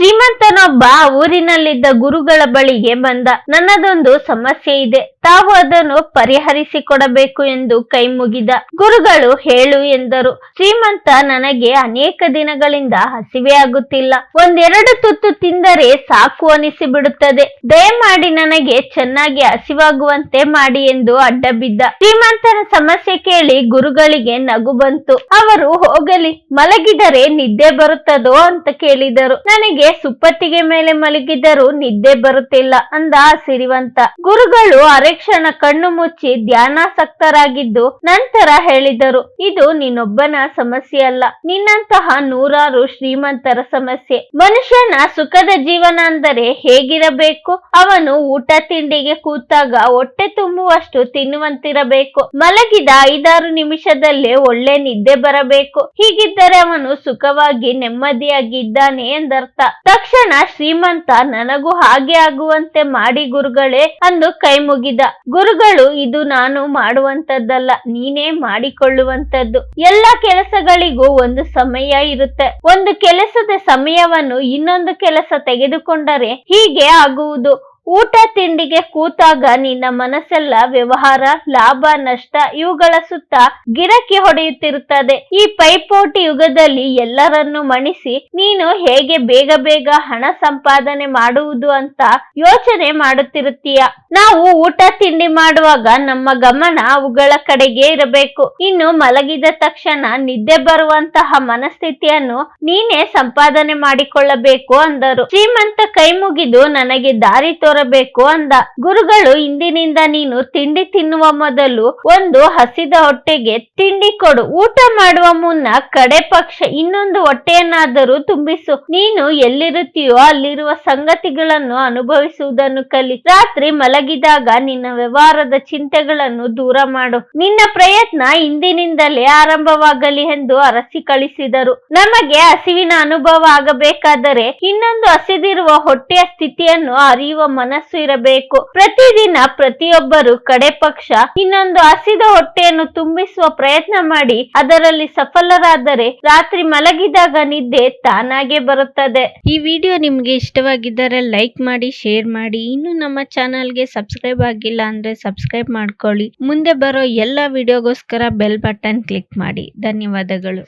ಶ್ರೀಮಂತನೊಬ್ಬ ಊರಿನಲ್ಲಿದ್ದ ಗುರುಗಳ ಬಳಿಗೆ ಬಂದ. ನನ್ನದೊಂದು ಸಮಸ್ಯೆ ಇದೆ. ತಾವು ಅದನ್ನು ಪರಿಹರಿಸಿಕೊಡಬೇಕು ಎಂದು ಕೈ ಮುಗಿದ. ಗುರುಗಳು ಹೇಳು ಎಂದರು. ಶ್ರೀಮಂತ ನನಗೆ ಅನೇಕ ದಿನಗಳಿಂದ ಹಸಿವೆ ಆಗುತ್ತಿಲ್ಲ. ಒಂದೆರಡು ತುತ್ತು ತಿಂದರೆ ಸಾಕು ಅನಿಸಿ ಬಿಡುತ್ತದೆ ದಯಮಾಡಿ ನನಗೆ ಚೆನ್ನಾಗಿ ಹಸಿವಾಗುವಂತೆ ಮಾಡಿ ಎಂದು ಅಡ್ಡ ಬಿದ್ದ ಶ್ರೀಮಂತನ ಸಮಸ್ಯೆ ಕೇಳಿ ಗುರುಗಳಿಗೆ ನಗು ಬಂತು. ಅವರು ಹೋಗಲಿ. ಮಲಗಿದರೆ ನಿದ್ದೆ ಬರುತ್ತದೋ? ಅಂತ ಕೇಳಿದರು. ನನಗೆ ಸುಪ್ಪತ್ತಿಗೆ ಮೇಲೆ ಮಲಗಿದರೂ ನಿದ್ದೆ ಬರುತ್ತಿಲ್ಲ ಅಂದ ಸಿರಿವಂತ. ಗುರುಗಳು ಅರೆಕ್ಷಣ ಕಣ್ಣು ಮುಚ್ಚಿ ಧ್ಯಾನಾಸಕ್ತರಾಗಿದ್ದು ನಂತರ ಹೇಳಿದರು, ಇದು ನಿನ್ನೊಬ್ಬನ ಸಮಸ್ಯೆ ಅಲ್ಲ. ನಿನ್ನಂತಹ ನೂರಾರು ಶ್ರೀಮಂತರ ಸಮಸ್ಯೆ. ಮನುಷ್ಯನ ಸುಖದ ಜೀವನ ಅಂದರೆ ಹೇಗಿರಬೇಕು? ಅವನು ಊಟ ತಿಂಡಿಗೆ ಕೂತಾಗ ಹೊಟ್ಟೆ ತುಂಬುವಷ್ಟು ತಿನ್ನುವಂತಿರಬೇಕು. ಮಲಗಿದ ಐದಾರು ನಿಮಿಷದಲ್ಲೇ ಒಳ್ಳೆ ನಿದ್ದೆ ಬರಬೇಕು. ಹೀಗಿದ್ದರೆ ಅವನು ಸುಖವಾಗಿ ನೆಮ್ಮದಿಯಾಗಿದ್ದಾನೆ ಎಂದರ್ಥ. ತಕ್ಷಣ ಶ್ರೀಮಂತ ನನಗೂ ಹಾಗೆ ಆಗುವಂತೆ ಮಾಡಿ ಗುರುಗಳೇ ಅಂದು ಕೈ ಮುಗಿದ. ಗುರುಗಳು, ಇದು ನಾನು ಮಾಡುವಂತದ್ದಲ್ಲ ನೀನೇ ಮಾಡಿಕೊಳ್ಳುವಂತದ್ದು ಎಲ್ಲಾ ಕೆಲಸಗಳಿಗೂ ಒಂದು ಸಮಯ ಇರುತ್ತೆ. ಒಂದು ಕೆಲಸದ ಸಮಯವನ್ನು ಇನ್ನೊಂದು ಕೆಲಸ ತೆಗೆದುಕೊಂಡರೆ ಹೀಗೆ ಆಗುವುದು. ಊಟ ತಿಂಡಿಗೆ ಕೂತಾಗ ನಿನ್ನ ಮನಸ್ಸೆಲ್ಲ ವ್ಯವಹಾರ, ಲಾಭ, ನಷ್ಟ ಇವುಗಳ ಸುತ್ತ ಗಿರಕಿ ಹೊಡೆಯುತ್ತಿರುತ್ತದೆ. ಈ ಪೈಪೋಟಿ ಯುಗದಲ್ಲಿ ಎಲ್ಲರನ್ನು ಮಣಿಸಿ ನೀನು ಹೇಗೆ ಬೇಗ ಬೇಗ ಹಣ ಸಂಪಾದನೆ ಮಾಡುವುದು ಅಂತ ಯೋಚನೆ ಮಾಡುತ್ತಿರುತ್ತೀಯ. ನಾವು ಊಟ ತಿಂಡಿ ಮಾಡುವಾಗ ನಮ್ಮ ಗಮನ ಅವುಗಳ ಕಡೆಗೆ ಇರಬೇಕು. ಇನ್ನು ಮಲಗಿದ ತಕ್ಷಣ ನಿದ್ದೆ ಬರುವಂತಹ ಮನಸ್ಥಿತಿಯನ್ನು ನೀನೇ ಸಂಪಾದನೆ ಮಾಡಿಕೊಳ್ಳಬೇಕು ಅಂದರು. ಶ್ರೀಮಂತ ಕೈ ಮುಗಿದು ನನಗೆ ದಾರಿ ತೋರಬೇಕು ಅಂದ. ಗುರುಗಳು, ಇಂದಿನಿಂದ ನೀನು ತಿಂಡಿ ತಿನ್ನುವ ಮೊದಲು ಒಂದು ಹಸಿದ ಹೊಟ್ಟೆಗೆ ತಿಂಡಿ ಕೊಡು. ಊಟ ಮಾಡುವ ಮುನ್ನ ಕಡೆ ಪಕ್ಷ ಇನ್ನೊಂದು ಹೊಟ್ಟೆಯನ್ನಾದರೂ ತುಂಬಿಸು. ನೀನು ಎಲ್ಲಿರುತ್ತೀಯೋ ಅಲ್ಲಿರುವ ಸಂಗತಿಗಳನ್ನು ಅನುಭವಿಸುವುದನ್ನು ಕಲಿ. ರಾತ್ರಿ ಮಲಗಿದಾಗ ನಿನ್ನ ವ್ಯವಹಾರದ ಚಿಂತೆಗಳನ್ನು ದೂರ ಮಾಡು. ನಿನ್ನ ಪ್ರಯತ್ನ ಇಂದಿನಿಂದಲೇ ಆರಂಭವಾಗಲಿ ಎಂದು ಅರಸಿ ಕಳಿಸಿದರು. ನಮಗೆ ಹಸಿವಿನ ಅನುಭವ ಆಗಬೇಕಾದರೆ ಇನ್ನೊಂದು ಹಸಿದಿರುವ ಹೊಟ್ಟೆಯ ಸ್ಥಿತಿಯನ್ನು ಅರಿಯುವ ಮನಸ್ಸು ಇರಬೇಕು. ಪ್ರತಿದಿನ ಪ್ರತಿಯೊಬ್ಬರು ಕಡೆ ಪಕ್ಷ ಇನ್ನೊಂದು ಹಸಿದ ಹೊಟ್ಟೆಯನ್ನು ತುಂಬಿಸುವ ಪ್ರಯತ್ನ ಮಾಡಿ, ಅದರಲ್ಲಿ ಸಫಲರಾದರೆ ರಾತ್ರಿ ಮಲಗಿದಾಗ ನಿದ್ದೆ ತಾನಾಗೆ ಬರುತ್ತದೆ. ಈ ವಿಡಿಯೋ ನಿಮಗೆ ಇಷ್ಟವಾಗಿದ್ದರೆ ಲೈಕ್ ಮಾಡಿ, ಶೇರ್ ಮಾಡಿ. ಇನ್ನು ನಮ್ಮ ಚಾನಲ್ಗೆ ಸಬ್ಸ್ಕ್ರೈಬ್ ಆಗಿಲ್ಲ ಅಂದ್ರೆ ಸಬ್ಸ್ಕ್ರೈಬ್ ಮಾಡ್ಕೊಳ್ಳಿ. ಮುಂದೆ ಬರೋ ಎಲ್ಲ ವಿಡಿಯೋಗೋಸ್ಕರ ಬೆಲ್ ಬಟನ್ ಕ್ಲಿಕ್ ಮಾಡಿ. ಧನ್ಯವಾದಗಳು.